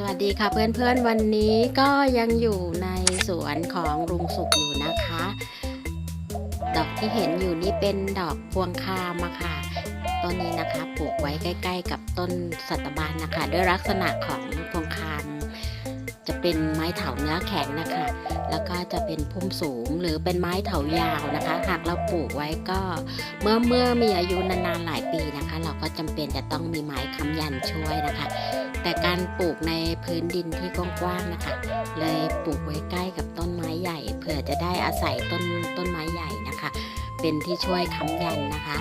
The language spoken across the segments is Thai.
สวัสดีค่ะเพื่อนๆวันนี้ก็ยังอยู่ในสวนของลุงสุกอยู่นะคะ ดอกที่เห็นอยู่นี่เป็นดอกพวงคามะค่ะต้นนี้นะคะปลูกไว้ใกล้ ๆ กับต้นสัตบานนะคะ ด้วยลักษณะของพวงคาม จะเป็นไม้เถาเนื้อแข็งนะคะ แล้วก็จะเป็นพุ่มสูงหรือเป็นไม้เถายาวนะคะ หากเราปลูกไว้ก็เมื่อเมื่อมีอายุนานๆหลายปีนะคะ เราก็จำเป็นจะต้องมีไม้ค้ำยันช่วยนะคะ แต่การปลูกในพื้นดินที่กว้างๆนะคะ เลยปลูกไว้ใกล้กับต้นไม้ใหญ่ เผื่อจะได้อาศัยต้นต้นไม้ใหญ่นะคะ เป็นที่ช่วยค้ำยันนะคะ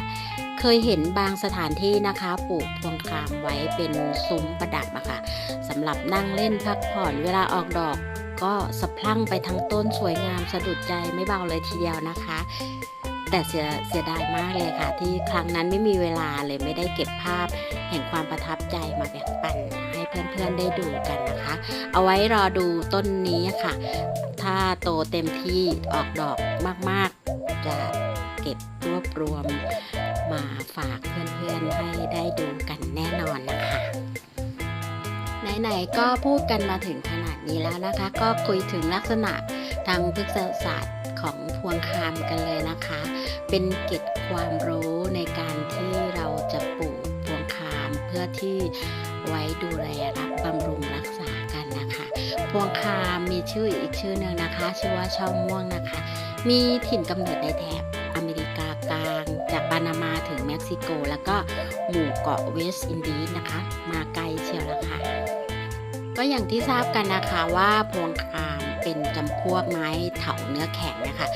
เคยเห็นบางสถานที่นะคะปลูกพวงคามไว้เป็นซุ้มประดับอะค่ะสำหรับนั่งเล่นพักผ่อนเวลาออกดอก ก็สะพรั่งไปทั้งต้นสวยงามสะดุดใจไม่เบาเลยทีเดียวนะคะ แต่เสียเสียดายมากเลยค่ะ ที่ครั้งนั้นไม่มีเวลาเลยไม่ได้เก็บภาพ แห่งความประทับใจมาแบ่งปันให้เพื่อนๆได้ดูกันนะคะ เอาไว้รอดูต้นนี้ค่ะ ถ้าโตเต็มที่ออกดอกมากๆ จะเก็บรวบรวมมาฝากเพื่อนๆให้ได้ดูกันแน่นอนนะคะ ไหนๆก็พูดกันมาถึงขนาดนี้แล้วนะคะ ก็คุยถึงลักษณะทางพฤกษศาสตร์ของพวงคามกันเลยนะคะ เป็นเก็ดความรู้ในการที่เราจะปลูกพวงคามเพื่อที่ไว้ดูแลรับบำรุงรักษากันนะคะ พวงคามมีชื่ออีกชื่อหนึ่งนะคะ ชื่อว่าช่อม่วงนะคะ มีถิ่นกำเนิดในแถบ ซิโก แล้วก็หมู่เกาะเวสต์อินดีสนะคะ มาไกลเชียวละค่ะ ก็อย่างที่ทราบกันนะคะว่าพวงคามเป็นจำพวกไม้เถาเนื้อแข็งนะคะ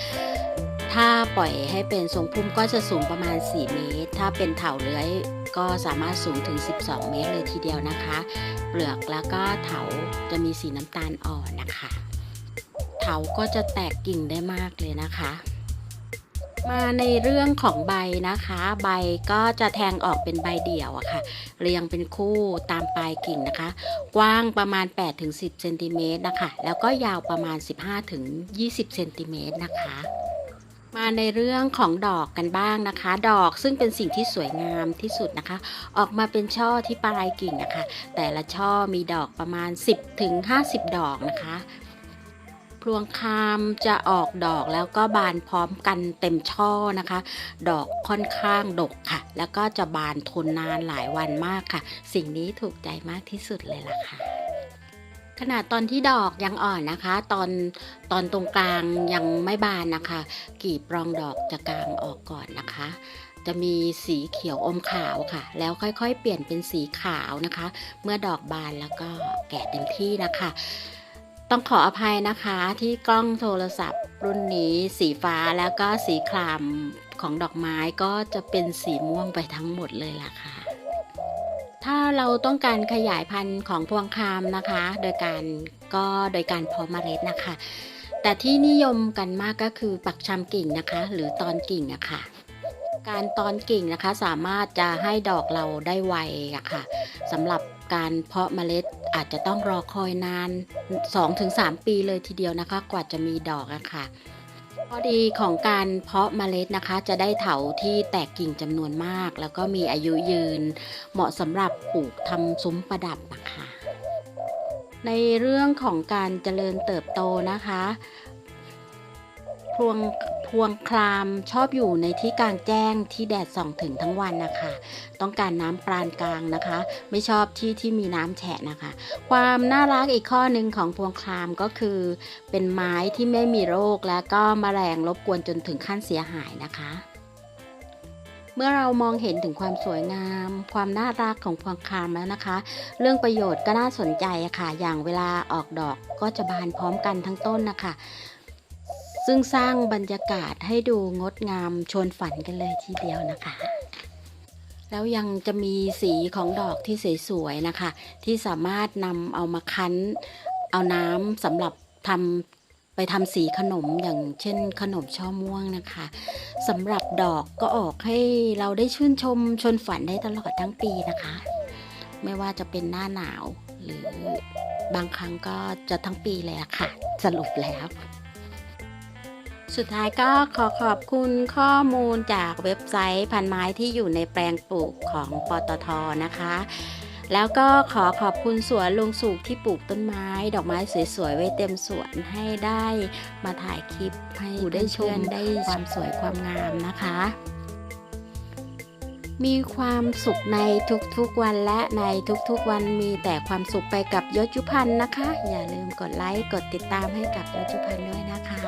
ถ้าปล่อยให้เป็นทรงพุ่มก็จะสูงประมาณ 4 เมตร ถ้าเป็นเถาเลื้อยก็สามารถสูงถึง 12 เมตรเลยทีเดียวนะคะ เปลือกแล้วก็เถาจะมีสีน้ำตาลอ่อนนะคะ เถาก็จะแตกกิ่งได้มากเลยนะคะ มาในเรื่องของใบนะคะ ใบก็จะแทงออกเป็นใบเดี่ยวอะค่ะ เรียงเป็นคู่ตามปลายกิ่งนะคะ กว้างประมาณ 8-10เซนติเมตรนะคะ แล้วก็ยาวประมาณ 15-20เซนติเมตรนะคะมาในเรื่องของดอกกันบ้างนะคะ ดอกซึ่งเป็นสิ่งที่สวยงามที่สุดนะคะ ออกมาเป็นช่อที่ปลายกิ่งนะคะ แต่ละช่อมีดอกประมาณ 10-50 ดอกนะคะ พลวงคามจะออกดอกแล้วก็บานพร้อมกันเต็มช่อนะคะ ดอกค่อนข้างดกค่ะ แล้วก็จะบานทนนานหลายวันมากค่ะ สิ่งนี้ถูกใจมากที่สุดเลยล่ะค่ะขนาดตอนที่ดอกยังอ่อนนะคะ ตอนตอนตรงกลางยังไม่บานนะคะ กีบรองดอกจะกลางออกก่อนนะคะ จะมีสีเขียวอมขาวค่ะ แล้วค่อยๆ เปลี่ยนเป็นสีขาวนะคะ เมื่อดอกบานแล้วก็แก่เต็มที่นะคะ ต้องขออภัยนะคะที่กล้องโทรศัพท์ รุ่นนี้สีฟ้าแล้วก็สีครามของดอกไม้ก็จะเป็นสีม่วงไปทั้งหมดเลยล่ะค่ะ ถ้าเราต้องการขยายพันธุ์ของพวงคามนะคะ โดยการก็โดยการเพาะเมล็ดนะคะ แต่ที่นิยมกันมากก็คือปักชำกิ่งนะคะ หรือตอนกิ่งอะค่ะการตอนกิ่งนะคะสามารถจะให้ดอกเราได้ไวอะค่ะสำหรับการเพาะเมล็ด อาจจะต้องรอคอยนาน 2-3 ปีเลยทีเดียวนะคะ กว่าจะมีดอกอะค่ะข้อดีของการเพาะเมล็ดนะคะ จะได้เถาที่แตกกิ่งจำนวนมาก แล้วก็มีอายุยืน เหมาะสำหรับปลูกทำซุ้มประดับนะคะ ในเรื่องของการเจริญเติบโตนะคะ พวง พวงคลามชอบอยู่ในที่กลางแจ้งที่แดดส่องถึงทั้งวันนะคะ ต้องการน้ำปานกลางนะคะ ไม่ชอบที่ที่มีน้ำแฉะนะคะ ความน่ารักอีกข้อหนึ่งของพวงคลามก็คือ เป็นไม้ที่ไม่มีโรคและก็มแมลงรบกวนจนถึงขั้นเสียหายนะคะเมื่อเรามองเห็นถึงความสวยงาม ความน่ารักของพวงคลามแล้วนะคะ เรื่องประโยชน์ก็น่าสนใจค่ะ อย่างเวลาออกดอกก็จะบานพร้อมกันทั้งต้นนะคะ ซึ่งสร้างบรรยากาศให้ดูงดงามชวนฝันกันเลยทีเดียวนะคะ แล้วยังจะมีสีของดอกที่สวยๆนะคะ ที่สามารถนำเอามาคั้น เอาน้ำสำหรับทำไปทำสีขนมอย่างเช่นขนมช่อม่วงนะคะสำหรับดอกก็ออกให้เราได้ชื่นชมชวนฝันได้ตลอดทั้งปีนะคะ ไม่ว่าจะเป็นหน้าหนาวหรือบางครั้งก็จะทั้งปีเลยอะค่ะ สรุปแล้ว สุดท้ายก็ขอขอบคุณข้อมูลจากเว็บไซต์พันไม้ที่อยู่ในแปลงปลูกของปตทนะคะ แล้วก็ขอขอบคุณสวนลุงสุกที่ปลูกต้นไม้ ดอกไม้สวยๆไว้เต็มสวนให้ได้มาถ่ายคลิปให้ได้ชมได้ความสวยความงามนะคะ มีความสุขในทุกๆวันและในทุกๆวันมีแต่ความสุขไปกับยศยุพันธ์นะคะ อย่าลืมกดไลค์กดติดตามให้กับยศยุพันธ์ด้วยนะคะ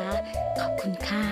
ขอบคุณค่ะ